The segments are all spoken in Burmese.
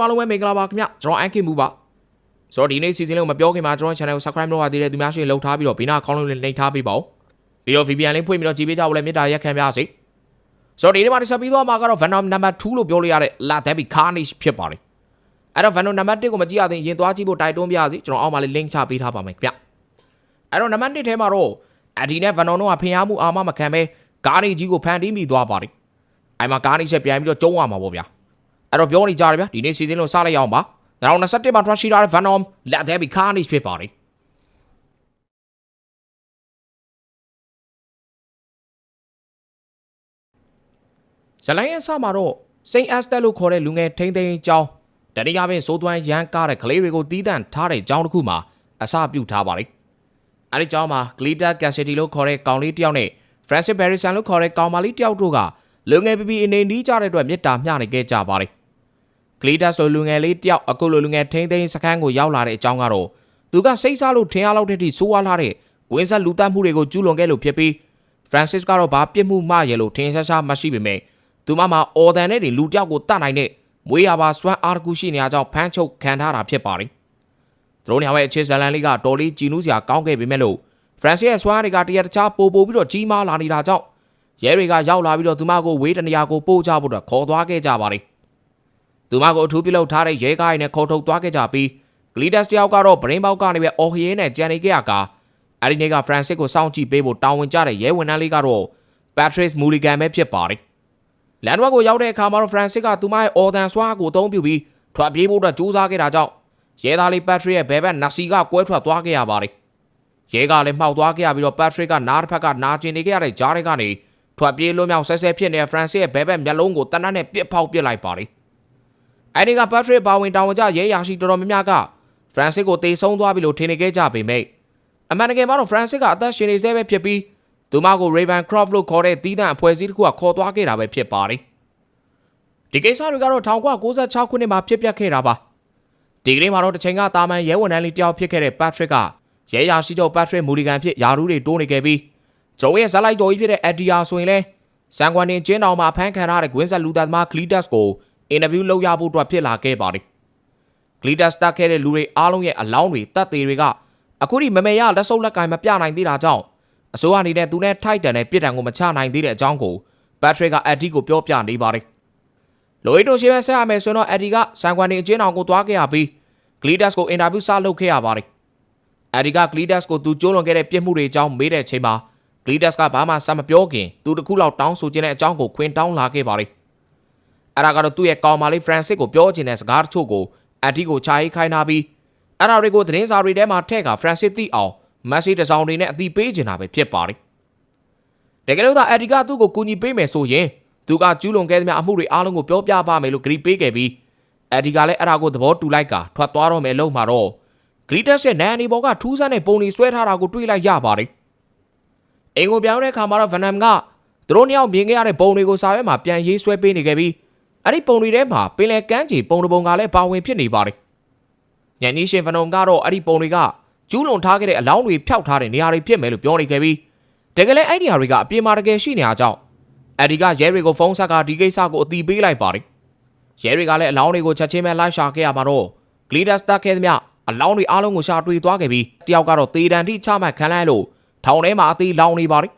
အားလုံးပဲမင်္ဂလာပါခင်ဗျကျွန်တော်အန်ခင်မူပါဆိုတော့ဒီနေ့ season လေးကိုမပြောခင်မှာကျွန်တော် channel ကို subscribe လုပ်ရသေးတဲ့သူများရှင်လှုပ်ထားပြီးတော့ဘေးနားအကောင့်လေးနှိပ်ထားပေးပါဦးပြီးတော့ VPN လေးဖွင့်ပြီးတော့ကြည့်ပေးကြဖို့လည်းမေတ္တာရက်ခံပါစေဆိုတော့ဒီနေ့မှာဆက်ပြီးတော့မှာကတော့ Venom number 2လို့ပြောလို့ရတဲ့ La Debbie Carnage ဖြစ်ပါတယ်အဲ့တော့ Venom number 1ကိုမကြည့်ရသေးရင်သွားကြည့်ဖို့တိုက်တွန်းပြရစီကျွန်တော်အောက်မှာလေး link ချပေးထားပါမယ်ခင်ဗျအဲ့တော့ number 1ထဲမှာတော့ Eddie နဲ့ Venom တို့ကဖင်အားမှုအာမမခံပဲကားနေကြီးကိုဖန်တီးမိသွားပါတယ်အဲ့မှာကားနေချက်ပြန်ပြီးတော့ကျုံးရမှာပေါ့ဗျာ အဲ့တော့ပြောနေကြတယ်ဗျာဒီနေ့ season လို့စလိုက်ရအောင်ပါ2021မှာထွက်ရှိလာတဲ့ Venom Let There Be Carnage ဖြစ်ပါတယ်ဇလိုင်းရဲ့အစမှာတော့စိန်အက်စတက်လို့ခေါ်တဲ့လူငယ်ထိန်းသိမ်းကြောင်းတတိယပင်စိုးသွမ်းရမ်းကားတဲ့ကလေးတွေကိုတီးတန့်ထားတဲ့ကြောင်းတစ်ခုမှာအစပြုထားပါတယ်အဲ့ဒီကြောင်းမှာ Glitter Cassidy လို့ခေါ်တဲ့ကောင်လေးတစ်ယောက်နဲ့ Francis Barrison လို့ခေါ်တဲ့ကောင်မလေးတစ်ယောက်တို့ကလူငယ်ပီပီအနေနီးကြတဲ့အတွက်မေတ္တာမျှနေခဲ့ကြပါတယ် ဂလီဒတ်ဆိုလူငယ်လေးတယောက်အခုလိုလူငယ်ထိန်းသိမ်းစခန်းကိုရောက်လာတဲ့အကြောင်းကတော့သူကစိတ်ဆားလို့ထင်ရလောက်တဲ့အထိဆိုးဝါးလာတဲ့ကွင်းဆက်လူတက်မှုတွေကိုကျူးလွန်ခဲ့လို့ဖြစ်ပြီးဖရန်စစ်ကတော့ဘာပြစ်မှုမှရလို့ထင်ရှားရှားမရှိပေမဲ့သူမမှာအော်ဒန်နဲ့လူတယောက်ကိုတတ်နိုင်တဲ့မွေးရပါစွမ်းအားတကူရှိနေရကြောင်းဖမ်းချုပ်ခံထားတာဖြစ်ပါတယ်။သူတို့ညရဲ့အခြေဇလန်လေးကတော်လေးကြည်နူးစရာကောင်းခဲ့ပေမဲ့လို့ဖရန်စစ်ရဲ့စွမ်းအားတွေကတရတခြားပိုပိုပြီးတော့ကြီးမားလာနေတာကြောင့်ရဲတွေကရောက်လာပြီးတော့သူမကိုဝေးတနေရာကိုပို့ကြဖို့တော့ခေါ်သွားခဲ့ကြပါတယ်။ သူမကိုအထူးပြုလုပ်ထားတဲ့ရဲကားရည်နဲ့ခေါ်ထုတ်သွားခဲ့ကြပြီးဂလီဒတ်တယောက်ကတော့ဗရင်ပေါက်ကနေပဲအော်ဟီယေနဲ့ကြံနေခဲ့ရကာအဲ့ဒီနေ့ကဖရန်စစ်ကိုစောင့်ကြည့်ပေးဖို့တာဝန်ကျတဲ့ရဲဝန်ထမ်းလေးကတော့ပက်ထရစ်မူလီဂန်ပဲဖြစ်ပါတယ်။လန်ဒဝက်ကိုရောက်တဲ့အခါမှာတော့ဖရန်စစ်ကသူမရဲ့အော်ဒန်ဆွားကိုအသုံးပြုပြီးထွက်ပြေးဖို့အတွက်ကြိုးစားခဲ့တာကြောင့်ရဲသားလေးပက်ထရစ်ရဲ့ဘဲဘက်နက်စီကကွဲထွက်သွားခဲ့ရပါတယ်။ရဲကလည်းမှောက်သွားခဲ့ရပြီးတော့ပက်ထရစ်ကနားတစ်ဖက်ကနာကျင်နေခဲ့ရတဲ့ဂျားတွေကနေထွက်ပြေးလွတ်မြောက်ဆဲဆဲဖြစ်နေတဲ့ဖရန်စစ်ရဲ့ဘဲဘက်မျက်လုံးကိုတနတ်နဲ့ပစ်ဖောက်ပစ်လိုက်ပါတယ်။ အဲဒီကပတ်ထရစ်ပါဝင်တာဝန်ကျရဲရာရှိတော်တော်များများကဖရန်စစ်ကိုတေဆုံးသွားပြီလို့ထင်နေခဲ့ကြပေမဲ့အမှန်တကယ်မှာတော့ဖရန်စစ်ကအသက်ရှင်နေဆဲပဲဖြစ်ပြီးသူမကို Raven Croft လို့ခေါ်တဲ့တီးတန့်အဖွဲ့အစည်းတစ်ခုကခေါ်သွားခဲ့တာပဲဖြစ်ပါတယ်။ဒီကိစ္စတွေကတော့1996ခုနှစ်မှာဖြစ်ပျက်ခဲ့တာပါ။ဒီကနေ့မှာတော့တစ်ချိန်ကတာမန်ရဲဝန်ထမ်းလေးတယောက်ဖြစ်ခဲ့တဲ့ Patrick ကရဲရာရှိချုပ် Patrick Mulligan ဖြစ်ယာရူးတွေတိုးနေခဲ့ပြီးကျော်ရဲ့ဇက်လိုက်ကျော်ကြီးဖြစ်တဲ့ Adia ဆိုရင်လည်းစံကွမ်တင်ကျင်းတောင်မှာဖမ်းခံရတဲ့ဂွင်းဆက်လူသားသမား Cletus ကို အင်တာဗျူးလုပ်ရဖို့အတွက်ဖြစ်လာခဲ့ပါတယ်။ Cletus တက်ခဲ့တဲ့လူတွေအားလုံးရဲ့အလောင်းတွေတပ်သေးတွေကအခုထိမမေရလက်စုပ်လက်ကင်မပြနိုင်သေးတာကြောင့်အစိုးရအနေနဲ့သူနဲ့ထိုက်တန်တဲ့ပြည်တံကိုမချနိုင်သေးတဲ့အကြောင်းကို Patrick က Eddie ကိုပြောပြနေပါတယ်။လိုအီတိုရှေးပဲဆက်ရမယ်ဆိုတော့ Eddie ကစံကွမ်တင်အကျင်းအောင်ကိုသွားခဲ့ရပြီး Cletus ကိုအင်တာဗျူးစလုပ်ခဲ့ရပါတယ်။ Eddie က Cletus ကိုသူကျိုးလွန်ခဲ့တဲ့ပြစ်မှုတွေအကြောင်းမေးတဲ့အချိန်မှာဂလီဒတ်ကဘာမှစမပြောခင်သူတခုလောက်တောင်းဆိုခြင်းတဲ့အကြောင်းကိုခွင်တောင်းလာခဲ့ပါတယ်။ အဲ့ဒါကတော့သူ့ရဲ့ကောင်မလေးဖရန်စစ်ကိုပြောချင်တဲ့စကားတချို့ကိုအန်တီကိုချာရေးခိုင်းထားပြီးအဲ့ဒါတွေကိုသတင်းစာတွေထဲမှာထည့်ကဖရန်စစ်သိအောင်မက်ဆေ့တစ်စောင်တွေနဲ့အတိပေးချင်တာပဲဖြစ်ပါတယ်။တကယ်လို့သာအန်တီကသူ့ကိုကူညီပေးမယ်ဆိုရင်သူကကျူးလွန်ခဲ့သမျှအမှုတွေအားလုံးကိုပြောပြပါမယ်လို့ဂရီပေးခဲ့ပြီးအန်တီကလည်းအဲ့ဒါကိုသဘောတူလိုက်ကထွက်သွားတော့မယ်လို့မှာတော့ဂရီတက်ရဲ့နန်အနီဘောကထူးဆန်းတဲ့ပုံတွေဆွဲထားတာကိုတွေ့လိုက်ရပါတယ်။အိမ်ကိုပြောင်းတဲ့အခါမှာတော့ Venom ကသူတို့နှစ်ယောက်မြင်ခဲ့ရတဲ့ပုံတွေကိုစာရွက်မှာပြန်ရေးဆွဲပေးနေခဲ့ပြီး အဲ့ဒီပုံတွေထဲမှာပင်လယ်ကမ်းခြေပုံတစ်ပုံကလည်းပါဝင်ဖြစ်နေပါတယ်။ညနေရှင် Venom ကတော့အဲ့ဒီပုံတွေကကျူးလွန်ထားခဲ့တဲ့အလောင်းတွေဖျောက်ထားတဲ့နေရာတွေဖြစ်မယ်လို့ပြောနေခဲ့ပြီးတကယ်လည်းအဲ့ဒီနေရာတွေကအပြင်မှာတကယ်ရှိနေအားကြောင့်အဲ့ဒီကရဲတွေကိုဖုန်းဆက်ကဒီကိစ္စကိုအတိပေးလိုက်ပါတယ်။ရဲတွေကလည်းအလောင်းတွေကိုချက်ချင်းပဲလိုက်ရှာခဲ့ရမှာတော့ Glider Star ခဲ့သမျှအလောင်းတွေအားလုံးကိုရှာတွေ့သွားခဲ့ပြီးတယောက်ကတော့တေတံထိချမှတ်ခံလိုက်လို့ထောင်ထဲမှာအသေးလောင်နေပါတယ်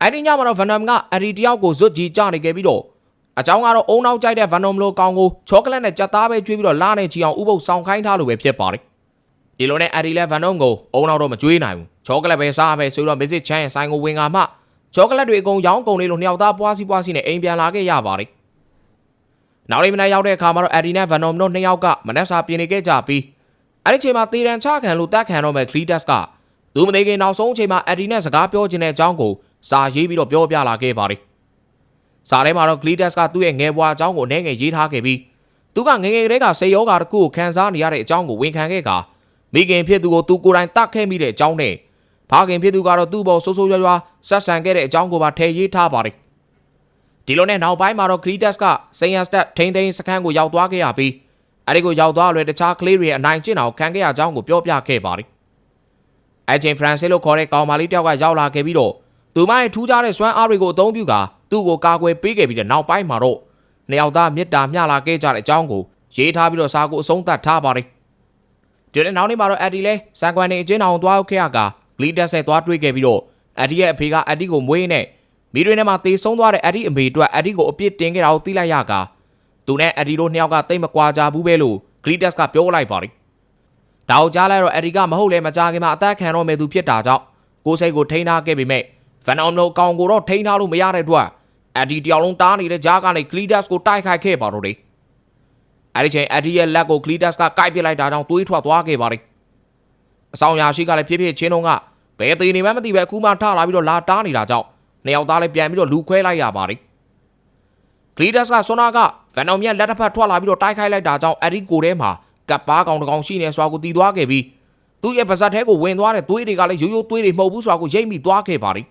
အဲ့ဒီညမှာတော့ Venom ကအဲ့ဒီတယောက်ကိုဇွတ်ကြီးကြနေခဲ့ပြီးတော့ အကြောင်းကတော့အုံနောက်ကြိုက်တဲ့ Venom လိုကောင်ကိုချောကလက်နဲ့ကြက်သားပဲကျွေးပြီးတော့လာနေချီအောင်ဥပုပ်ဆောင်ခိုင်းထားလို့ပဲဖြစ်ပါတယ်ဒီလိုနဲ့အဲ့ဒီလဲ Venom ကိုအုံနောက်တော့မကျွေးနိုင်ဘူးချောကလက်ပဲစားပဲဆိုတော့ Mrs. Chan ရဲ့ဆိုင်ကိုဝင်ကမှချောကလက်တွေအကုန်ရောင်းကုန်လေးလို့နှစ်ယောက်သားပွားစီပွားစီနဲ့အိမ်ပြန်လာခဲ့ရပါတယ်နောက်လေးမနေ့ရောက်တဲ့အခါမှာတော့ Eddie နဲ့ Venom တို့နှစ်ယောက်ကမနက်စာပြင်နေခဲ့ကြပြီးအဲ့ဒီချိန်မှာတေတံချခံလို့တတ်ခံတော့မဲ့ Cletus ကသူမသိခင်နောက်ဆုံးအချိန်မှာအက်ဒီနဲ့စကားပြောချင်တဲ့အကြောင်းကိုစာရေးပြီးတော့ပြောပြလာခဲ့ပါတယ်။ စာထဲမှာတော့ Gledas ကသူ့ရဲ့ငယ်ဘွားအကြောင်းကိုအနေငယ်ရေးထားခဲ့ပြီးသူကငငယ်ကလေးကစေယောဂါတစ်ခုကိုခံစားနေရတဲ့အကြောင်းကိုဝန်ခံခဲ့ကမိခင်ဖြစ်သူကိုသူကိုယ်တိုင်တတ်ခဲ့မိတဲ့အကြောင်းနဲ့ဖခင်ဖြစ်သူကတော့သူ့ဘော်ဆိုးဆိုးရွားရွားဆက်ဆံခဲ့တဲ့အကြောင်းကိုပါထည့်ရေးထားပါတယ်။ဒီလိုနဲ့နောက်ပိုင်းမှာတော့ Gledas ကစိန်ရစတက်ထိန်းသိမ်းစခန်းကိုရောက်သွားခဲ့ရပြီးအဲဒီကိုရောက်သွားလွယ်တခြားကလေးတွေအနိုင်ကျင့်အောင်ခံခဲ့ရကြောင်းကိုပြောပြခဲ့ပါတယ်အချင်းဖရန်စစ်လို့ခေါ်တဲ့ကောင်မလေးတယောက်ကရောက်လာခဲ့ပြီးတော့ သူမရဲ့ထူးခြားတဲ့စွမ်းအားတွေကိုအသုံးပြုကာသူ့ကိုကာကွယ်ပေးခဲ့ပြီးတဲ့နောက်ပိုင်းမှာတော့နှစ်ယောက်သားမြစ်တာမျှလာခဲ့ကြတဲ့အကြောင်းကိုရေးထားပြီးတော့စာကိုအဆုံးသတ်ထားပါတယ်ဒီနေ့နောက်နေ့မှာတော့အက်ဒီလဲစံကွမ်နေအချင်းအောင်သွားခဲ့ရကဂလီတက်ဆက်သွားတွေ့ခဲ့ပြီးတော့အက်ဒီရဲ့အဖေကအက်ဒီကိုမွေးနေမိတွေထဲမှာတေဆုံးသွားတဲ့အက်ဒီအမေအတွက်အက်ဒီကိုအပြစ်တင်ခဲ့တာကိုသိလိုက်ရကသူနဲ့အက်ဒီတို့နှစ်ယောက်ကတိတ်မကွာကြဘူးပဲလို့ဂလီတက်ကပြောလိုက်ပါတယ်ဒါကိုကြားလိုက်တော့အက်ဒီကမဟုတ်လဲမကြခင်မှာအသက်ခံတော့မယ်သူဖြစ်တာကြောင့်ကိုယ်စိတ်ကိုထိန်းထားခဲ့ပေမဲ့ ဖန်အောင်တို့ကောင်ကိုတော့ထိန်းထားလို့မရတဲ့အတွက်အက်ဒီတယောက်လုံးတားနေတဲ့ကြားကနေဂလီတက်ကိုတိုက်ခိုက်ခဲ့ပါတော့တယ်အဲ့ဒီချိန်အဒီရဲ့လက်ကိုကလီတက်စ်ကကိုက်ပစ်လိုက်တာကြောင့်တွေးထွက်သွားခဲ့ပါတယ်အဆောင်ရာရှိကလည်းပြည့်ပြည့်ချင်းတုံးကဘယ်သေးနေမှမသိပဲအခုမှထလာပြီးတော့လာတားနေတာကြောင့်နှစ်ယောက်သားလည်းပြန်ပြီးတော့လူခွဲလိုက်ရပါတယ်ကလီတက်စ်ကဆွနာကဗန်နောင်မြက်လက်တစ်ဖက်ထွက်လာပြီးတော့တိုက်ခိုက်လိုက်တာကြောင့်အဲ့ဒီကိုထဲမှာကပ်ပါကောင်တစ်ကောင်ရှိနေဆိုတာကိုတီးသွားခဲ့ပြီးသူ့ရဲ့ပါဇက်ထဲကိုဝင်သွားတဲ့သွေးတွေကလည်းရိုးရိုးသွေးတွေမဟုတ်ဘူးဆိုတာကိုရိပ်မိသွားခဲ့ပါတယ်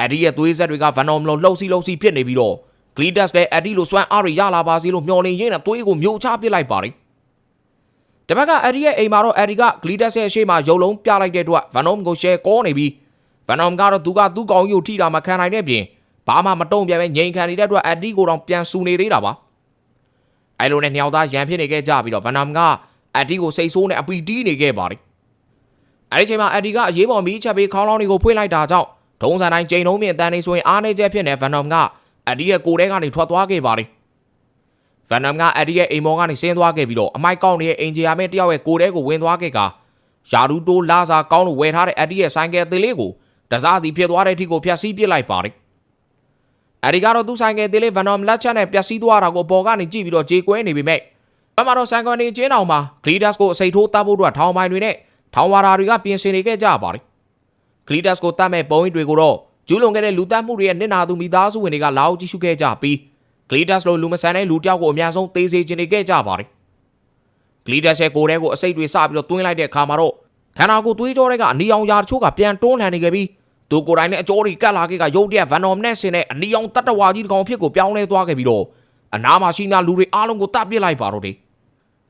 အဲ့ဒီရဲ့သွေးဆက်တွေကဗန်နောင်မလို့လှုပ်စီလှုပ်စီဖြစ်နေပြီးတော့ဂလီတက်စ်လည်းအက်ဒီလိုစွမ်းအားတွေရလာပါစေလို့မျှော်လင့်ရင်းနဲ့သွေးကိုမျိုးချပစ်လိုက်ပါတယ်။တပတ်ကအက်ဒီရဲ့အိမ်မှာတော့အက်ဒီကဂလီတက်စ်ရဲ့အရှိမရုပ်လုံးပြလိုက်တဲ့အတွက်ဗန်နုံကိုရှယ်ကောနေပြီးဗန်နုံကတော့သူကသူ့ကောင်ကြီးကိုထိတာမခံနိုင်တဲ့ပြင်ဘာမှမတုံ့ပြန်ပဲငြိမ်ခံနေတဲ့အတွက်အက်ဒီကိုတော့ပြန်ဆူနေသေးတာပါ။အဲလိုနဲ့နှစ်ယောက်သားရန်ဖြစ်နေခဲ့ကြပြီးတော့ဗန်နုံကအက်ဒီကိုစိတ်ဆိုးနဲ့အပီတီးနေခဲ့ပါတယ်။အဲဒီချိန်မှာအက်ဒီကအရေးပေါ်မီးချက်ပြီးခေါင်းလောင်းတွေကိုဖွင့်လိုက်တာကြောင့် ဒုံးစံတိုင်းချိန်လုံးမြင့်တန်းနေဆိုရင်အားနေချက်ဖြစ်နေဗန်နုံကအက်ဒီရဲ့ကိုယ်ထဲကနေထွက်သွားခဲ့ပါတယ်။ဗန်နမ်ကအက်ဒီရဲ့အိမ်မောကနေဆင်းသွားခဲ့ပြီးတော့အမိုက်ကောက်နေတဲ့အင်ဂျီယာမဲတယောက်ရဲ့ကိုယ်ထဲကိုဝင်သွားခဲ့ကယာရူတိုလာစာကောင်းလို့ဝယ်ထားတဲ့အက်ဒီရဲ့ဆိုင်ကယ်သေးလေးကိုတစားစီဖြစ်သွားတဲ့အထိကိုဖျက်ဆီးပစ်လိုက်ပါတယ်။အက်ဒီကတော့သူ့ဆိုင်ကယ်သေးလေးဗန်နမ်လက်ချက်နဲ့ပျက်စီးသွားတာကိုပေါ်ကနေကြည့်ပြီးတော့ကြေကွဲနေပေမဲ့ဘက်မှာတော့ဆိုင်ကနေကျင်းအောင်မှာဂလီဒတ်စ်ကိုအစိတ်ထိုးတပ်ဖို့အတွက်ထောင်ပိုင်တွေနဲ့ထောင်ဝါရာတွေကပြင်ဆင်နေခဲ့ကြပါတယ်။ ဂလီဒတ်စ်ကိုတတ်မဲ့ပုံရိပ်တွေကိုတော့ကျူးလွန်ခဲ့တဲ့လူတတ်မှုတွေရဲ့နစ်နာသူမိသားစုဝင်တွေကလာအောင်ကြည့်ရှုခဲ့ကြပြီးဂလီဒတ်စ်လိုလူမဆန်တဲ့လူတယောက်ကိုအများဆုံးသေးစေခြင်းတွေခဲ့ကြပါတယ်ဂလီဒတ်စ်ရဲ့ကိုယ်ထဲကိုအစိတ်တွေစပြီးတော့တွင်းလိုက်တဲ့အခါမှာတော့ခန္ဓာကိုယ်သွေးကြောတွေကအနီအောင်ရာတချို့ကပြန်တွန်းလှန်နေခဲ့ပြီးသူကိုယ်တိုင်နဲ့အကြောတွေကတ်လာခဲ့ကရုတ်တရက်ဗန်နော်နဲ့ဆင်တဲ့အနီအောင်တတဝါကြီးတစ်ကောင်ဖြစ်ကိုပြောင်းလဲသွားခဲ့ပြီးတော့အနာမှာရှိနေတဲ့လူတွေအားလုံးကိုတပ်ပစ်လိုက်ပါတော့တယ်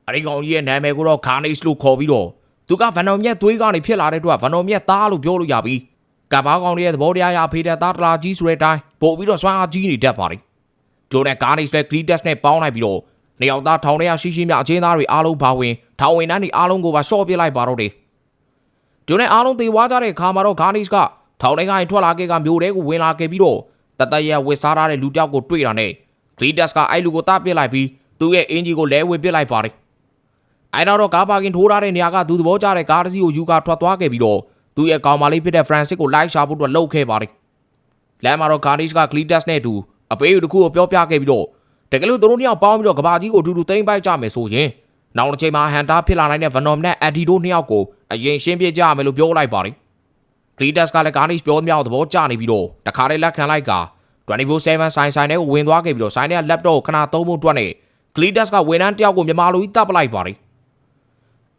အဒီကောင်ကြီးရဲ့နာမည်ကိုတော့ခါနေစ်လို့ခေါ်ပြီးတော့ သူကဗန်နော်မြက်သွေးကနေဖြစ်လာတဲ့အတွက်ဗန်နော်မြက်သားလို့ပြောလို့ရပြီးကဘာကောင်ရဲ့သဘောတရားရဖေးတဲ့သားတလာကြီးဆိုတဲ့အတိုင်းပို့ပြီးတော့စွမ်းအားကြီးနေတတ်ပါတယ်။ဂျိုနဲ့ကားနိစ်လည်းဂရီတက်စ်နဲ့ပေါင်းလိုက်ပြီးတော့နေရောက်သားထောင်ထဲရရှိရှိမြအချင်းသားတွေအားလုံးပါဝင်ထောင်ဝင်တန်းတွေအားလုံးကိုပါရှော့ပစ်လိုက်ပါတော့တယ်။ဂျိုနဲ့အားလုံးသေဝါကြတဲ့အခါမှာတော့ဂါနိစ်ကထောင်ထဲကနေထွက်လာခဲ့ကမျိုးတဲကိုဝင်လာခဲ့ပြီးတော့တတရဝစ်စားထားတဲ့လူတယောက်ကိုတွေ့တာနဲ့ဂရီတက်စ်ကအဲ့လူကိုတပ်ပစ်လိုက်ပြီးသူ့ရဲ့အင်ဂျီကိုလဲဝစ်ပစ်လိုက်ပါတယ်။ အဲ့တော့ကားပါကင်ထိုးထားတဲ့နေရာကသူသဘောကျတဲ့ကားတစ်စီးကိုယူကာထွက်သွားခဲ့ပြီးတော့သူ့ရဲ့ကောင်မလေးဖြစ်တဲ့ Francis ကိုလိုက်ရှာဖို့အတွက်လှုပ်ခဲ့ပါတယ်။လမ်းမှာတော့ Garnish က Cletus နဲ့အတူအပေးယူတစ်ခုကိုပြောပြခဲ့ပြီးတော့တကယ်လို့သူတို့နှစ်ယောက်ပေါင်းပြီးတော့ကဘာကြီးကိုအတူတူသိမ်းပိုက်ကြမယ်ဆိုရင်နောက်တစ်ချိန်မှာဟန်တာဖြစ်လာနိုင်တဲ့ Venom နဲ့ Eddie တို့နှစ်ယောက်ကိုအရင်ရှင်းပြကြရမယ်လို့ပြောလိုက်ပါတယ်။ Cletus ကလည်း Garnish ပြောသမျှသဘောကျနေပြီးတော့တခါတည်းလက်ခံလိုက်က24/7ဆိုင်ဆိုင်ထဲကိုဝင်သွားခဲ့ပြီးတော့ဆိုင်ထဲက laptop ကိုခဏသုံးဖို့အတွက်နဲ့ Cletus ကဝန်ထမ်းတယောက်ကိုမြန်မာလိုကြီးတပ်ပလိုက်ပါတယ်။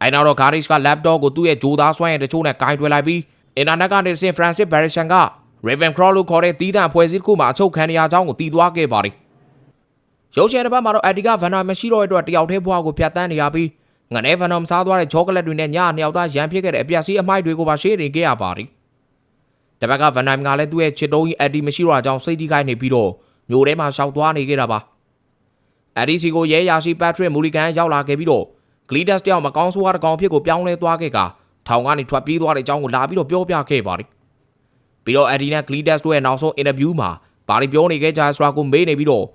အဲနောက်တော့ Garnish က laptop ကိုသူ့ရဲ့ဂျိုးသားစွမ်းရည်တချို့နဲ့ကင်တွယ်လိုက်ပြီးအင်တာနက်ကနေဆင်ဖရန်စစ်ဘယ်ရီရှန်က Ravenclaw လို့ခေါ်တဲ့တီးတန့်အဖွဲ့အစည်းတစ်ခုမှာအချုပ်ခံနေရကြောင်းကိုတည်သွားခဲ့ပါတယ်။ရုပ်ရှင်တစ်ပတ်မှာတော့အက်ဒီကဗန်နာမရှိတော့တဲ့အတွက်တယောက်တည်းဘွားကိုဖျက်ဆီးနေရပြီးငနဲဗန်နမ်စားသွားတဲ့ချောကလက်တွေနဲ့ညနှစ်ယောက်သားရန်ဖြစ်ခဲ့တဲ့အပြက်စီးအမိုက်တွေကိုပါရှေ့နေခဲ့ရပါတယ်။တပတ်ကဗန်နမ်ကလည်းသူ့ရဲ့ချစ်တုံးကြီးအက်ဒီမရှိတော့ကြောင်းစိတ်ထိခိုက်နေပြီးတော့မျိုးထဲမှာရှောက်သွားနေခဲ့တာပါ။အက်ဒီစီကိုရဲရရှိပတ်ထရစ်မူလီကန်ရောက်လာခဲ့ပြီးတော့ ဂလီဒတ်စ်တယောက်မကောင်းဆိုးဝါးတစ်ကောင်ဖြစ်ကိုပြောင်းလဲသွားခဲ့ကထောင်ကနေထွက်ပြေးသွားတဲ့အကြောင်းကိုလာပြီးတော့ပြောပြခဲ့ပါတယ်။ပြီးတော့အဒီနဲ့ဂလီဒတ်စ်တို့ရဲ့နောက်ဆုံးအင်တာဗျူးမှာဘာတွေပြောနေခဲ့ကြဆိုတာကိုမေးနေပြီးတော့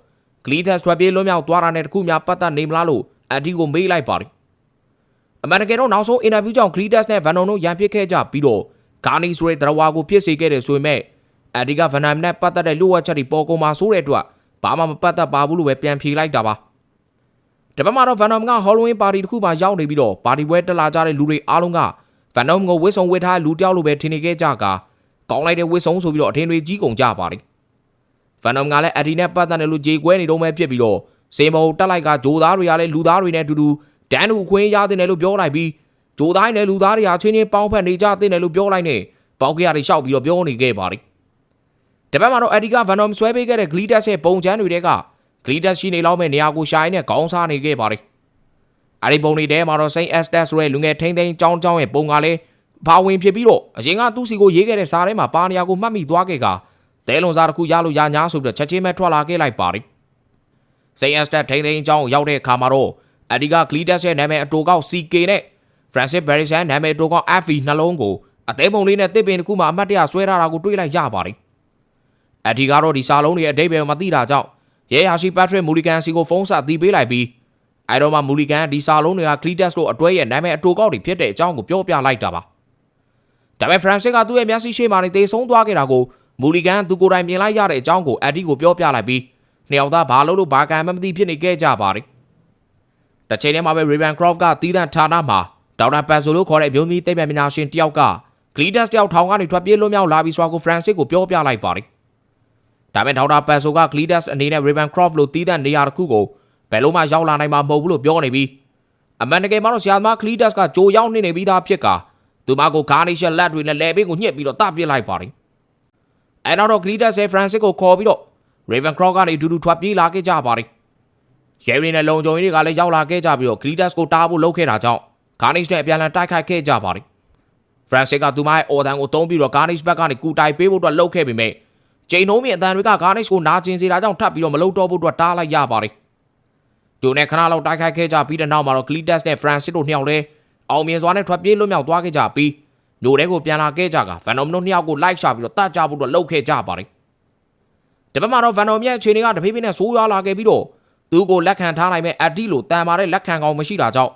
ဂလီဒတ်စ်ထွက်ပြေးလွတ်မြောက်သွားတာနဲ့တခုများပတ်သက်နေမလားလို့အဒီကိုမေးလိုက်ပါတယ်။အမေရိကန်တို့နောက်ဆုံးအင်တာဗျူးကြောင့်ဂလီဒတ်စ်နဲ့ဗန်နုံတို့ရန်ဖြစ်ခဲ့ကြပြီးတော့ဂါနီဆိုတဲ့တရဝါကိုဖြစ်စေခဲ့တယ်ဆိုပေမဲ့အဒီကဗန်နမ်နဲ့ပတ်သက်တဲ့လူဝက်ချက်တွေပေါ်ကုန်မှာဆိုတဲ့အတွက်ဘာမှမပတ်သက်ပါဘူးလို့ပဲပြန်ဖြေလိုက်တာပါ။ တပတ်မှာတော့ Venom က Halloween party တစ်ခုမှာရောက်နေပြီးတော့ party ပွဲတက်လာကြတဲ့လူတွေအားလုံးက Venom ကိုဝစ်စုံဝစ်ထားလူတယောက်လိုပဲထင်နေခဲ့ကြကကောင်းလိုက်တဲ့ဝစ်စုံဆိုပြီးတော့အထင်တွေကြီးကုန်ကြပါတယ်။ Venom ကလည်းအဒီနဲ့ပတ်သက်တယ်လို့ကြေကွဲနေတော့မှဖြစ်ပြီးတော့စေမောတက်လိုက်ကဂျိုသားတွေကလည်းလူသားတွေနဲ့အတူတူဒန်တူခွင်းရတဲ့တယ်လို့ပြောလိုက်ပြီးဂျိုသားနဲ့လူသားတွေဟာချင်းချင်းပေါင်းဖက်နေကြတဲ့တယ်လို့ပြောလိုက်နေပေါက်ကရတွေရှောက်ပြီးတော့ပြောနေခဲ့ပါတယ်။တပတ်မှာတော့အဒီက Venom ဆွဲပေးခဲ့တဲ့ Glitter ရဲ့ပုံချမ်းတွေတဲက Glitter ရှိနေလောက်မဲ့နေရာကိုရှာရင်းနဲ့ခေါင်းစားနေခဲ့ပါတယ်။အဲဒီပုံတွေထဲမှာတော့ Saint Estes ဆိုတဲ့လူငယ်ထိန်းသိမ်းចောင်းចောင်းရဲ့ပုံကလည်းဘာဝင်ဖြစ်ပြီးတော့အရင်ကသူ့စီကိုရေးခဲ့တဲ့စာထဲမှာပါနေရာကိုမှတ်မိသွားခဲ့ကတဲလွန်စားတစ်ခုရလို့ရညာဆိုပြီးတော့ချက်ချင်းပဲထွက်လာခဲ့လိုက်ပါတယ်။စိန်အက်စတက်ထိန်းသိမ်းအကြောင်းရောက်တဲ့အခါမှာတော့အဒီကဂလီတက်စ်ရဲ့နာမည်အတူကောက် CK နဲ့ Francis Barris ရဲ့နာမည်အတူကောက် FV နှလုံးကိုအသေးပုံလေးနဲ့တစ်ပင်တစ်ခုမှအမှတ်တရဆွဲထားတာကိုတွေ့လိုက်ရပါတယ်။အဒီကတော့ဒီစာလုံးတွေအတိတ်ပဲမသိတာကြောင့် ရဲယာရှိ Patrick Mulligan စီကိုဖုန်းဆက်တီးပေးလိုက်ပြီးအဲတော့မှ Mulligan ဒီစာလုံးတွေက Cletus တို့အတွဲရဲ့နာမည်အတူကောက်တွေဖြစ်တဲ့အကြောင်းကိုပြောပြလိုက်တာပါ။ဒါပေမဲ့ Francis ကသူ့ရဲ့မျက်စိရှိမှနေတေဆုံးသွားခဲ့တာကို Mulligan သူကိုယ်တိုင်မြင်လိုက်ရတဲ့အကြောင်းကိုအဒီကိုပြောပြလိုက်ပြီးနှစ်ယောက်သားဘာလို့လို့ဘာကံမှမသိဖြစ်နေခဲ့ကြပါတယ်။တစ်ချိန်တည်းမှာပဲ Ravencroft ကတီးသန့်ဌာနမှာဒေါက်တာပန်ဆိုလို့ခေါ်တဲ့အမျိုးသမီးသိပ္ပံပညာရှင်တယောက်က Cletus တယောက်ထောင်ကနေထွက်ပြေးလွတ်မြောက်လာပြီးဆိုတာကို Francis ကိုပြောပြလိုက်ပါတယ်။ ဒါပေမဲ့ဒေါက်တာပန်ဆိုက Cletus အနေနဲ့ Ravencroft လို့တီးသန့်နေရာတစ်ခုကိုဘယ်လို့မှရောက်လာနိုင်မှာမဟုတ်ဘူးလို့ပြောနေပြီးအမှန်တကယ်မှာတော့ဆရာသမား Cletus ကကြိုရောက်နေနေပြီးသားဖြစ်ကာသူမကို Carnation လက်တွေနဲ့လဲပေးကိုညှစ်ပြီးတော့တပစ်လိုက်ပါတယ်။အဲနောက်တော့ Cletus နဲ့ Francis ကိုခေါ်ပြီးတော့ Ravencroft ကနေအတူတူထွက်ပြေးလာခဲ့ကြပါတယ်။ Jerry နဲ့လုံခြုံရေးတွေကလည်းရောက်လာခဲ့ကြပြီးတော့ Cletus ကိုတားဖို့လုပ်ခဲ့တာကြောင့် Carnage နဲ့အပြန်အလှန်တိုက်ခိုက်ခဲ့ကြပါတယ်။ Francis ကသူမရဲ့ order ကိုတုံးပြီးတော့ Carnage ဘက်ကနေကူတိုက်ပေးဖို့အတွက်လုပ်ခဲ့ပေမဲ့ ချိန်နှုံးမြင့်အတန်တွေက Carnage ကိုနာကျင်စေတာကြောင့်ထပ်ပြီးတော့မလုပ်တော့ဖို့အတွက်တားလိုက်ရပါတယ်။ဒိုနဲ့ခဏလောက်တိုက်ခိုက်ခဲ့ကြပြီးတဲ့နောက်မှာတော့ Cletus နဲ့ Francis တို့နှစ်ယောက်လည်းအောင်မြင်စွာနဲ့ထွက်ပြေးလွတ်မြောက်သွားခဲ့ကြပြီးမျိုးတဲကိုပြန်လာခဲ့ကြက Venom တို့နှစ်ယောက်ကိုလိုက်ရှာပြီးတော့တတ်ကြဖို့အတွက်လုပ်ခဲ့ကြပါတယ်။တပတ်မှာတော့ Venom ရဲ့အခြေအနေကတဖြည်းဖြည်းနဲ့ဆိုးရွားလာခဲ့ပြီးတော့သူ့ကိုလက်ခံထားနိုင်မဲ့အဒီလိုတန်မာတဲ့လက်ခံကောင်မရှိတာကြောင့်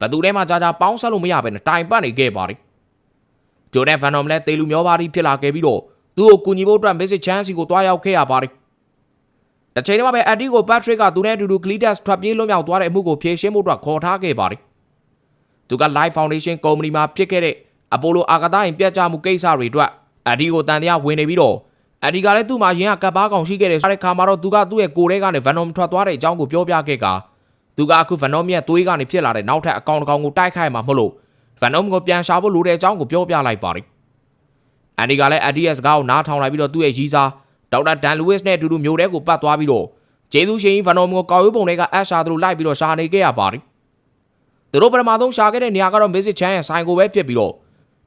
ဘသူထဲမှာကြာကြာပေါင်းဆက်လို့မရဘဲနဲ့တိုင်ပတ်နေခဲ့ပါတယ်။ဂျိုဒန်ဗန်နော်မ်လည်းတေလူမျောပါတီဖြစ်လာခဲ့ပြီးတော့ သူ့ကိုကူညီဖို့အတွက် message chance ကိုတွားရောက်ခဲ့ရပါတယ်။တစ်ချိန်တည်းမှာပဲအဒီကို Patrick ကသူနဲ့အတူတူ Cletus ထွက်ပြေးလွတ်မြောက်သွားတဲ့အမှုကိုဖြေရှင်းဖို့အတွက်ခေါ်ထားခဲ့ပါတယ်။သူက Life Foundation Company မှာဖြစ်ခဲ့တဲ့အပိုလိုအာကာသရင်ပြတ်ကျမှုကိစ္စတွေအတွက်အဒီကိုတန်တရားဝင်နေပြီးတော့အဒီကလည်းသူ့မှာရင်ကကပ်ပါကောင်ရှိခဲ့တယ်ဆိုတဲ့ခါမှာတော့သူကသူ့ရဲ့ကိုယ်ထဲကနေ Venom ထွက်သွားတဲ့အကြောင်းကိုပြောပြခဲ့ကာသူကအခု Venom ရဲ့သွေးကနေဖြစ်လာတဲ့နောက်ထပ်အကောင်တစ်ကောင်ကိုတိုက်ခိုက်မှာမဟုတ်လို့ Venom ကိုပြန်ရှာဖို့လိုတဲ့အကြောင်းကိုပြောပြလိုက်ပါတယ်။ အန်ဒီကလည်း ADS ကားကိုနားထောင်လိုက်ပြီးတော့သူ့ရဲ့ရီးစားဒေါက်တာဒန်လူးဝစ်နဲ့အတူတူမျိုးတဲကိုပတ်သွားပြီးတော့ဂျေဇူးရှင်ကြီး Venom ကိုကောက်ရွေးပုံတွေကအက်ရှာသူတို့လိုက်ပြီးတော့ရှာနေခဲ့ရပါတယ်။သူတို့ပထမဆုံးရှာခဲ့တဲ့နေရာကတော့ Mrs. Chan ရဲ့ဆိုင်ကိုပဲဖြစ်ပြီးတော့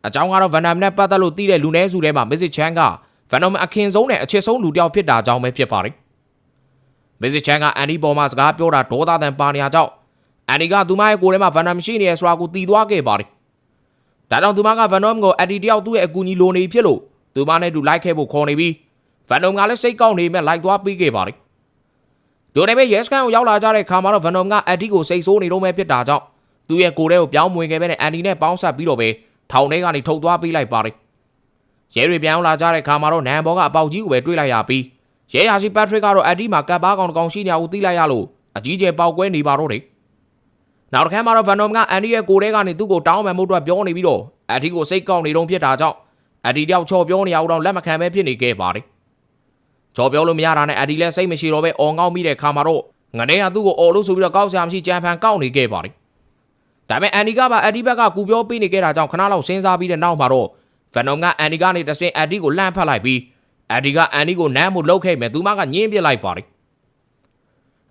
အကြောင်းကတော့ Venom နဲ့ပတ်သက်လို့သိတဲ့လူနည်းစုထဲမှာ Mrs. Chan က Venom အခင်ဆုံးနဲ့အချစ်ဆုံးလူတစ်ယောက်ဖြစ်တာကြောင့်ပဲဖြစ်ပါတယ်။ Mrs. Chan ကအန်ဒီပေါ်မှာစကားပြောတာဒေါသတန်ပါနေရကြောင်းအန်ဒီကသူမရဲ့ကိုယ်ထဲမှာ Venom ရှိနေရဆိုတာကိုသိသွားခဲ့ပါတယ်။ ဒါကြောင့်သူမက Venom ကိုအန်ဒီတယောက်သူ့ရဲ့အကူအညီလိုနေဖြစ်လို့သူမနဲ့တူလိုက်ခဲ့ဖို့ခေါ်နေပြီး Venom ကလည်းစိတ်ကောက်နေမဲ့လိုက်သွားပြီးခဲ့ပါတယ်။ဒိုနေပဲ Yes ကန်ကိုရောက်လာကြတဲ့ခါမှာတော့ Venom ကအန်ဒီကိုစိတ်ဆိုးနေတော့မဲ့ဖြစ်တာကြောင့်သူ့ရဲ့ကိုယ်ထဲကိုပြောင်းမဝင်ခဲ့ပဲနဲ့အန်ဒီနဲ့ပေါင်းဆက်ပြီးတော့ပဲထောင်ထဲကနေထုတ်သွားပေးလိုက်ပါတယ်။ရဲတွေပြောင်းလာကြတဲ့ခါမှာတော့နန်ဘောကအပေါက်ကြီးကိုပဲတွေးလိုက်ရပြီးရဲယာရှိ Patrick ကတော့အန်ဒီမှာကပ်ပါကောင်တစ်ကောင်ရှိနေအောင်သိလိုက်ရလို့အကြီးကျယ်ပေါက်ကွဲနေပါတော့တယ်။ နောက်တစ်ခါမှာတော့ Venom ကအန်ဒီရဲ့ကိုယ်ထဲကနေသူ့ကိုတောင်းပန်မှုအတွက်ပြောနေပြီးတော့အန်ဒီကိုစိတ်ကောက်နေတော့ဖြစ်တာကြောင့်အန်ဒီတယောက်ချော်ပြောနေရအောင်တော့လက်မခံပဲဖြစ်နေခဲ့ပါတယ်။ချော်ပြောလို့မရတာနဲ့အန်ဒီလည်းစိတ်မရှိတော့ပဲအော်ငေါက်မိတဲ့ခါမှာတော့ငနေကသူ့ကိုအော်လို့ဆိုပြီးတော့ကောက်ဆရာမရှိကြံဖန်ကောက်နေခဲ့ပါတယ်။ဒါပေမဲ့အန်ဒီကပါအန်ဒီဘက်ကကူပြောပေးနေခဲ့တာကြောင့်ခဏလောက်စဉ်းစားပြီးတဲ့နောက်မှာတော့ Venom ကအန်ဒီကနေတဆင်အန်ဒီကိုလှမ်းဖက်လိုက်ပြီးအန်ဒီကအန်ဒီကိုနမ်းမှုလှုပ်ခဲ့မယ်သူမကညင်းပစ်လိုက်ပါတယ်။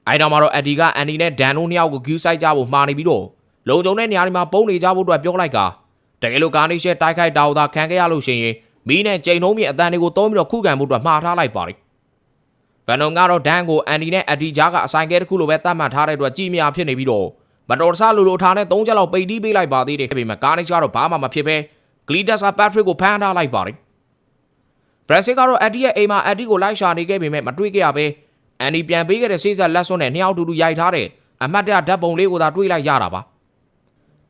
အဲတော့မှတော့အန်ဒီကအန်ဒီနဲ့ဒန်တို့နှစ်ယောက်ကိုဂူးဆိုင်ကြဖို့မှာနေပြီးတော့လုံခြုံတဲ့နေရာတွေမှာပုံနေကြဖို့အတွက်ပြောလိုက်ကာတကယ်လို့ကာနေရှက်တိုက်ခိုက်တာကိုသာခံခဲ့ရလို့ရှိရင်မီးနဲ့ချိန်နှုံးမြေအတန်တွေကိုသုံးပြီးတော့ခုခံဖို့အတွက်မှားထားလိုက်ပါတယ်။ Venom ကတော့ဒန်ကိုအန်ဒီနဲ့အန်ဒီဂျာကအဆိုင်ကဲတစ်ခုလိုပဲတတ်မှတ်ထားတဲ့အတွက်ကြည်မြဖြစ်နေပြီးတော့မတော်တဆလူလိုထားနဲ့၃ချက်လောက်ပိတ်တီးပေးလိုက်ပါသေးတယ်ပြင်မှာကာနေရှကတော့ဘာမှမဖြစ်ပဲဂလီတက်စ်ကပက်ထရစ်ကိုဖမ်းထားလိုက်ပါတယ်ဖရန်စစ်ကတော့အက်ဒီရဲ့အိမ်မှာအက်ဒီကိုလိုက်ရှာနေခဲ့ပေမဲ့မတွေ့ခဲ့ရပဲ အန်ဒီပြန်ပေးခဲ့တဲ့ဆေးဆက်လက်စွန်းနဲ့နှစ်ယောက်တူတူရိုက်ထားတဲ့အမတ်တရဓာတ်ပုံလေးကိုသာတွေ့လိုက်ရတာပါ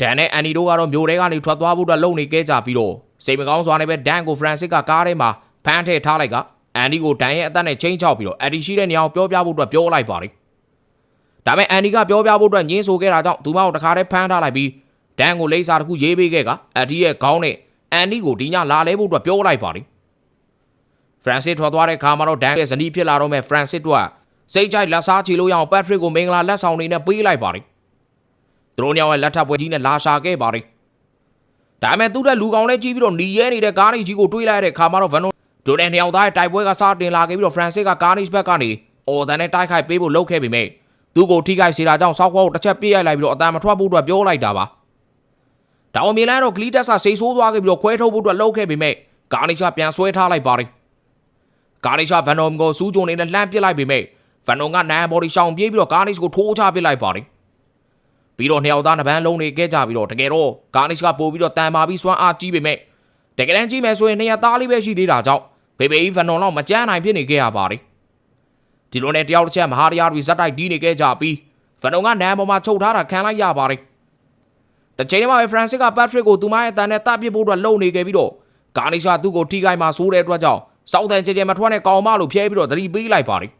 ဒန်နဲ့အန်ဒီတို့ကတော့မျိုးတဲကနေထွက်သွားဖို့အတွက်လုံနေခဲ့ကြပြီးတော့စိတ်မကောင်းစွာနဲ့ပဲဒန်ကိုဖရန်စစ်ကကားထဲမှာဖမ်းထည့်ထားလိုက်ကအန်ဒီကိုဒန်ရဲ့အသက်နဲ့ချင်းချောက်ပြီးတော့အက်ဒီရှိတဲ့နေရာကိုပြောပြဖို့အတွက်ပြောလိုက်ပါတယ်ဒါပေမဲ့အန်ဒီကပြောပြဖို့အတွက်ညင်းဆိုခဲ့တာကြောင့်သူမကိုတခါတည်းဖမ်းထားလိုက်ပြီးဒန်ကိုလိမ့်စာတစ်ခုရေးပေးခဲ့ကအက်ဒီရဲ့ခေါင်းနဲ့အန်ဒီကိုဒီညလာလဲဖို့အတွက်ပြောလိုက်ပါတယ်ဖရန်စစ်ထွက်သွားတဲ့ခါမှာတော့ဒန်ရဲ့ဇနီးဖြစ်လာတော့မဲ့ဖရန်စစ်တို့က စိတ်ကြိုက်လက်စားချီလို့ရအောင်ပက်ထရစ်ကိုမင်္ဂလာလက်ဆောင်တွေနဲ့ပေးလိုက်ပါတယ်သူတို့ညောင်ရဲ့လက်ထပ်ပွဲကြီးနဲ့လာရှာခဲ့ပါတယ်ဒါပေမဲ့သူ့တဲ့လူကောင်လေးကြီးပြီးတော့หนีရဲနေတဲ့ကားကြီးကိုတွေးလိုက်တဲ့ခါမှာတော့ဗန်နိုဒိုဒန်နှစ်ယောက်သားရဲ့တိုက်ပွဲကစတင်လာခဲ့ပြီးတော့ဖရန်စစ်ကကားနီးဘက်ကနေအော်ဒန်နဲ့တိုက်ခိုက်ပေးဖို့လုပ်ခဲ့ပေမဲ့သူ့ကိုထိခိုက်စေတာကြောင့်စောက်ခွားကိုတစ်ချက်ပြေးရိုက်လိုက်ပြီးတော့အတန်မထွက်ဖို့အတွက်ပြောလိုက်တာပါ။ဒါအောင်မြေလန်းတော့ဂလီတက်ဆာစိတ်ဆိုးသွားခဲ့ပြီးတော့ခွဲထုတ်ဖို့အတွက်လှုပ်ခဲ့ပေမဲ့ဂါနီရှာပြန်ဆွဲထားလိုက်ပါတယ်။ဂါနီရှာဗန်နိုမ်ကိုစူးဂျုံနေနဲ့လှမ်းပစ်လိုက်ပေမဲ့ ဖန်နွန်ကနန်ဘော်ဒီရှောင်ပြေးပြီးတော့ကားနစ်ကိုထိုးချပစ်လိုက်ပါတယ်ပြီးတော့နှစ်ယောက်သားနှစ်ပန်းလုံးနေခဲ့ကြပြီးတော့တကယ်တော့ကားနစ်ကပို့ပြီးတော့တန်မာပြီးစွမ်းအားကြီးပေမဲ့တကယ်တမ်းကြည့်မယ်ဆိုရင်နှစ်ယောက်သားလေးပဲရှိသေးတာကြောင့်ဘေဘေဖန်နွန်တော့မကြမ်းနိုင်ဖြစ်နေခဲ့ရပါတယ်ဒီလိုနဲ့တယောက်တစ်ချက်မဟာတရားတွေဇက်တိုက်တီးနေခဲ့ကြပြီးဖန်နွန်ကနန်ပေါ်မှာချုပ်ထားတာခံလိုက်ရပါတယ်တစ်ချိန်မှာပဲဖရန်စစ်ကပတ်ထရစ်ကိုသူမရဲ့အတန်နဲ့တပ်ပစ်ဖို့အတွက်လုံနေခဲ့ပြီးတော့ကာနီရှာသူ့ကိုထိခိုက်မှဆိုးတဲ့အတွက်ကြောင့်စောက်တန်ကြဲကြဲမထွက်တဲ့ကောင်မလို့ဖျဲပြီးတော့သတိပေးလိုက်ပါတယ်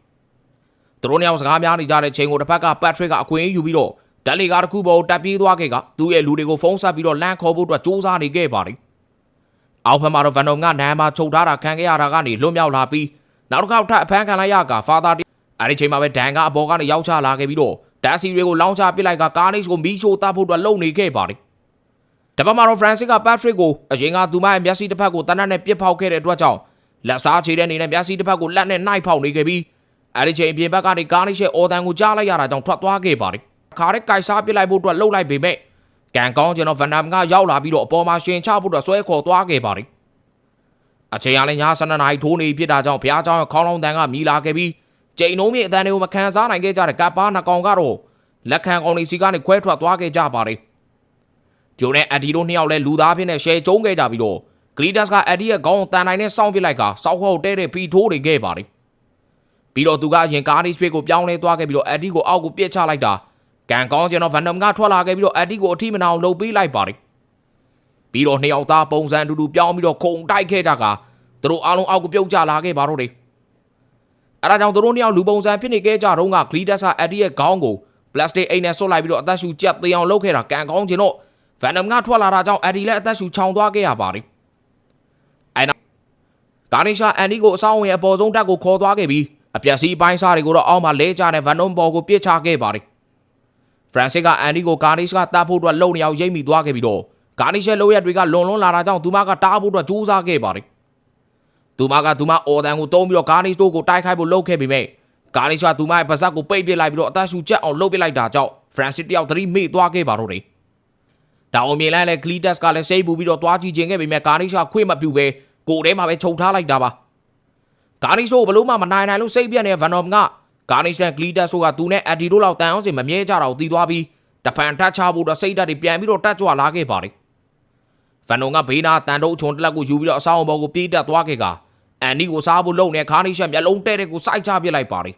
သူတို့နှစ်ယောက်စကားများနေကြတဲ့ချိန်ကိုတစ်ဖက်ကပတ်ထရစ်ကအခွင့်အရေးယူပြီးတော့ဓာတ်လေကားတစ်ခုပေါ်တက်ပြေးသွားခဲ့ကသူ့ရဲ့လူတွေကိုဖုန်းဆက်ပြီးတော့လမ်းခေါ်ဖို့အတွက်စူးစမ်းနေခဲ့ပါတယ်အောက်ဖက်မှာတော့ဗန်နုံကနမ်းမှာချုပ်ထားတာခံခဲ့ရတာကနေလွတ်မြောက်လာပြီးနောက်တစ်ခေါက်ထပ်အဖမ်းခံလိုက်ရကဖာသာတီအဲ့ဒီချိန်မှာပဲဒန်ကအပေါ်ကနေရောက်ချလာခဲ့ပြီးတော့တန်စီတွေကိုလောင်းချပစ်လိုက်ကကားနစ်ကိုမီးရှို့တတ်ဖို့အတွက်လုံနေခဲ့ပါတယ်တပတ်မှာတော့ဖရန်စစ်ကပတ်ထရစ်ကိုအရင်ကသူမရဲ့မျက်စိတစ်ဖက်ကိုတနတ်နဲ့ပစ်ဖောက်ခဲ့တဲ့အတွက်ကြောင့်လက်စားချေတဲ့အနေနဲ့မျက်စိတစ်ဖက်ကိုလက်နဲ့နှိုက်ဖောက်နေခဲ့ပြီး အဲ့ဒီချိန်အပြင်ဘက်ကနေကားနစ်ရဲ့အော်တန်ကိုကြားလိုက်ရတာကြောင့်ထွက်သွားခဲ့ပါတယ်ခါတဲ့ကြိုက်စားပစ်လိုက်ဖို့အတွက်လှုပ်လိုက်ပေမဲ့ကန်ကောင်းကျွန်တော်ဗန်နမ်ကရောက်လာပြီးတော့အပေါ်မှာရှင်ချဖို့အတွက်ဆွဲခေါ်သွားခဲ့ပါတယ်အချိန်အားလည်းည7နာရီထိုးနေဖြစ်တာကြောင့်ဘုရားကျောင်းရဲ့ခေါင်းလုံးတန်ကမြည်လာခဲ့ပြီးကျိန်နှုံးမြေအတန်တွေကိုမခံစားနိုင်ခဲ့ကြတဲ့ကပ်ပါနှကောင်ကတော့လက်ခံကောင်လေးစီကနေခွဲထွက်သွားခဲ့ကြပါတယ်ဂျိုနဲ့အက်ဒီတို့နှစ်ယောက်လည်းလူသားဖြစ်နေရှယ်ကျုံးခဲ့ကြပြီးတော့ဂလီဒတ်ကအက်ဒီရဲ့ခေါင်းကိုတန်နိုင်နဲ့စောင့်ပစ်လိုက်ကစောက်ဟုတ်တဲတဲ့ဖီထိုးနေခဲ့ပါတယ် ပြီးတော့သူကအရင်ကားနီးစပစ်ကိုပြောင်းလဲသွားခဲ့ပြီးတော့အက်ဒီကိုအောက်ကိုပြစ်ချလိုက်တာကန်ကောင်းကျွန်တော်ဗန်နမ်ကထွက်လာခဲ့ပြီးတော့အက်ဒီကိုအထိမနာအောင်လှုပ်ပေးလိုက်ပါတယ်ပြီးတော့နှစ်ယောက်သားပုံစံအတူတူပြောင်းပြီးတော့ခုံတိုက်ခဲ့ကြကသူတို့အားလုံးအောက်ကိုပြုတ်ကျလာခဲ့ပါတော့တယ်အဲဒါကြောင့်သူတို့နှစ်ယောက်လူပုံစံဖြစ်နေခဲ့ကြတော့ကဂလီဒတ်ကအက်ဒီရဲ့ခေါင်းကိုပလတ်စတစ်အိတ်နဲ့ဆွတ်လိုက်ပြီးတော့အသက်ရှူကြက်သေးအောင်လုပ်ခဲ့တာကန်ကောင်းကျွန်တော်ဗန်နမ်ကထွက်လာတာကြောင့်အက်ဒီလည်းအသက်ရှူချောင်သွားခဲ့ရပါတယ်အဲနောက်ဂါနီရှာအန်ဒီကိုအဆောင်ဝင်အပေါ်ဆုံးတက်ကိုခေါ်သွားခဲ့ပြီး အပြက်စီးပိုင်းစားတွေကိုတော့အောက်မှာလဲကျတဲ့ဗန်နွန်ဘော်ကိုပြစ်ချခဲ့ပါတယ်ဖရန်စစ်ကအန်ဒီကိုဂါနီရှ်ကတားဖို့အတွက်လုံနေအောင်ရိတ်မိသွားခဲ့ပြီးတော့ဂါနီရှ်ရဲ့လိုရက်တွေကလွန်လွန်လာတာကြောင့်သူမကတားဖို့အတွက်ကြိုးစားခဲ့ပါတယ်သူမကသူမအော်တန်ကိုတုံးပြီးတော့ဂါနီရှ်တို့ကိုတိုက်ခိုက်ဖို့လုပ်ခဲ့ပေမဲ့ဂါနီရှ်ကသူမရဲ့ပါဇက်ကိုပိတ်ပစ်လိုက်ပြီးတော့အသက်ရှူချက်အောင်လုပ်ပစ်လိုက်တာကြောင့်ဖရန်စစ်တယောက်သတိမေ့သွားခဲ့ပါတော့တယ်ဒါအောင်မြင်လိုက်လဲဂလီတက်စ်ကလည်းစိတ်ပူပြီးတော့သွားကြည့်ခြင်းခဲ့ပေမဲ့ဂါနီရှ်ကခွင့်မပြုဘဲကိုယ်ထဲမှာပဲခြုံထားလိုက်တာပါ ဂါနီရှ်တို့ဘလို့မှမနိုင်နိုင်လို့စိတ်ပြက်နေတဲ့ဗန်နော်မ်ကဂါနီရှ်နဲ့ဂလီတက်စ်တို့ကသူနဲ့အက်ဒီတို့လောက်တန်အောင်စင်မမြဲကြတာကိုသိသွားပြီးတဖန်ထတ်ချဖို့တော့စိတ်ဓာတ်တွေပြန်ပြီးတော့တက်ကြွလာခဲ့ပါတယ်ဗန်နော်ကဘေးနာတန်တုံးချုံတက်လက်ကိုယူပြီးတော့အဆောင်ဘော်ကိုပြေးတက်သွားခဲ့ကအန်ဒီကိုစားဖို့လုံနေခါနီရှက်မျက်လုံးတဲ့တဲ့ကိုစိုက်ချပစ်လိုက်ပါတယ်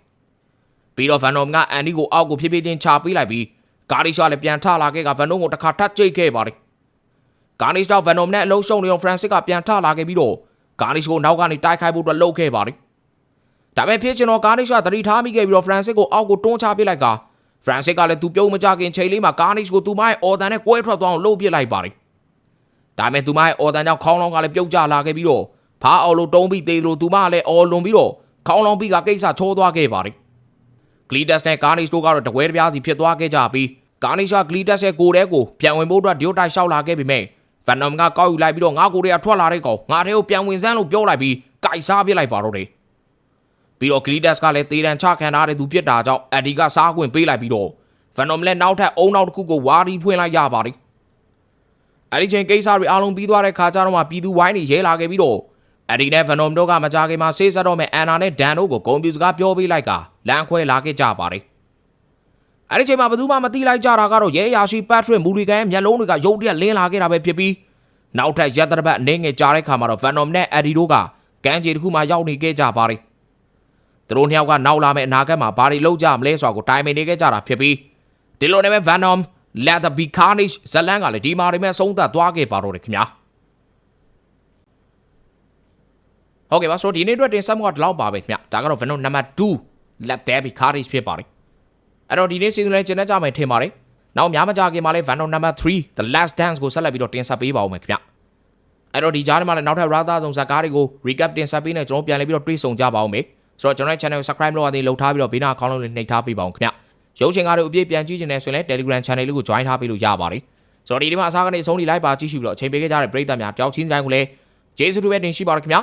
ပြီးတော့ဗန်နော်ကအန်ဒီကိုအောက်ကိုဖြည်းဖြည်းချင်းချပေးလိုက်ပြီးဂါနီရှာလည်းပြန်ထလာခဲ့ကဗန်နော်ကိုတစ်ခါထတ်ကြိတ်ခဲ့ပါတယ်ဂါနီရှ်တော့ဗန်နော်နဲ့အလုံးရှုံနေအောင်ဖရန်စစ်ကပြန်ထလာခဲ့ပြီးတော့ ဂါနီရှ်ကိုနောက်ကနေတိုက်ခိုက်ဖို့အတွက်လှုပ်ခဲ့ပါတယ်ဒါပေမဲ့ဖြစ်ချင်တော့ဂါနီရှ်ကသတိထားမိခဲ့ပြီးတော့ဖရန်စစ်ကိုအောက်ကိုတွန်းချပစ်လိုက်ကဖရန်စစ်ကလည်းသူပြုံးမကြခင်ချိန်လေးမှာဂါနီရှ်ကိုသူမရဲ့အော်တန်နဲ့ကွဲထွက်သွားအောင်လှုပ်ပစ်လိုက်ပါတယ်ဒါပေမဲ့သူမရဲ့အော်တန်ကြောင့်ခေါင်းလောင်းကလည်းပြုတ်ကျလာခဲ့ပြီးတော့ဖားအော်လို့တုံးပြီးသေးလို့သူမကလည်းအော်လွန်ပြီးတော့ခေါင်းလောင်းပြီးကကိစ္စချိုးသွားခဲ့ပါတယ်ဂလီဒတ်နဲ့ဂါနီရှ်တို့ကတော့တကွဲတပြားစီဖြစ်သွားခဲ့ကြပြီးဂါနီရှာဂလီဒတ်ရဲ့ကိုယ်တဲကိုပြန်ဝင်ဖို့အတွက်ဒီယိုတိုက်လျှောက်လာခဲ့ပေမဲ့ ဗန်နမ်ကကောက်ယူလိုက်ပြီးတော့ငါကိုယ်တွေကထွက်လာတဲ့ကောင်ငါတဲ့ကိုပြန်ဝင်စမ်းလို့ပြောလိုက်ပြီးကြိုက်စားပစ်လိုက်ပါတော့တယ်ပြီးတော့ဂလီဒတ်ကလည်းတေးတန်ချခံထားတဲ့သူဖြစ်တာကြောင့်အက်ဒီကစားခွင့်ပေးလိုက်ပြီးတော့ဗန်နမ်လည်းနောက်ထပ်အုံနောက်တစ်ခုကိုဝါရီဖွင့်လိုက်ရပါတယ်အဲ့ဒီချိန်ကိစ္စတွေအားလုံးပြီးသွားတဲ့ခါကျတော့မှပြည်သူဝိုင်းတွေရဲလာခဲ့ပြီးတော့အဲ့ဒီနဲ့ဗန်နမ်တို့ကမကြခင်မှာဆေးဆက်တော့မဲ့အန်နာနဲ့ဒန်တို့ကိုဂုံပြူစကားပြောပေးလိုက်ကလမ်းခွဲလာခဲ့ကြပါတယ် အဲ့ဒီချိန်မှာဘယ်သူမှမသိလိုက်ကြတာကတော့ရဲယာရှိပတ်ထရစ်မူလီကန်ရဲ့မျက်လုံးတွေကရုတ်တရက်လင်းလာခဲ့တာပဲဖြစ်ပြီးနောက်ထပ်ရက်တပတ်အနေငယ်ကြားတဲ့ခါမှာတော့ Venom နဲ့ Eddie တို့ကကမ်းခြေတစ်ခုမှာရောက်နေခဲ့ကြပါတယ်သူတို့နှစ်ယောက်ကနောက်လာမယ့်အနာဂတ်မှာဘာတွေလုပ်ကြမလဲဆိုတာကိုတိုင်ပင်နေခဲ့ကြတာဖြစ်ပြီးဒီလိုနဲ့ပဲ Venom Let the Be Carnage ဇလန်ကလည်းဒီမှာတွေမဲ့ဆုံးသက်သွားခဲ့ပါတော့တယ်ခင်ဗျာဟုတ်ကဲ့ပါဆိုတော့ဒီနေ့အတွက်တင်ဆက်မှုကဒီလောက်ပါပဲခင်ဗျာဒါကတော့ Venom နံပါတ်2 Let there be carnage ဖြစ်ပါတယ် အဲ့တော့ဒီနေ့စီစဉ်လေးကျင်းနေကြမယ်ထင်ပါတယ်နောက်များမကြခင်မှာလဲ Venom number 3 The Last Dance ကိုဆက်လက်ပြီးတော့တင်ဆက်ပေးပါဦးမယ်ခင်ဗျအဲ့တော့ဒီကြားထဲမှာလည်းနောက်ထပ် Rather ဆုံးဇာတ်ကားတွေကို recap တင်ဆက်ပေးနေကျွန်တော်ပြန်လည်ပြီးတော့တွေးဆုံကြပါဦးမယ်ဆိုတော့ကျွန်တော်ရဲ့ channel ကို subscribe လုပ်ရသေးလှုပ်ထားပြီးတော့ဘေးနားအကောင့်လုံးလေးနှိပ်ထားပေးပါဦးခင်ဗျရုပ်ရှင်ကားတွေအပြည့်ပြန်ကြည့်ချင်တယ်ဆိုရင်လည်း Telegram channel လေးကို join ထားပေးလို့ရပါတယ်ဆိုတော့ဒီဒီမှာအစားကနေအဆုံးထိလိုက်ပါကြည့်ရှုပြီးတော့အချိန်ပေးခဲ့ကြတဲ့ပရိသတ်များတယောက်ချင်းတိုင်းကိုလည်းကျေးဇူးတူပဲတင်ရှိပါရခင်ဗျ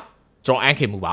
ကျွန်တော်အန်ခင်မူပါ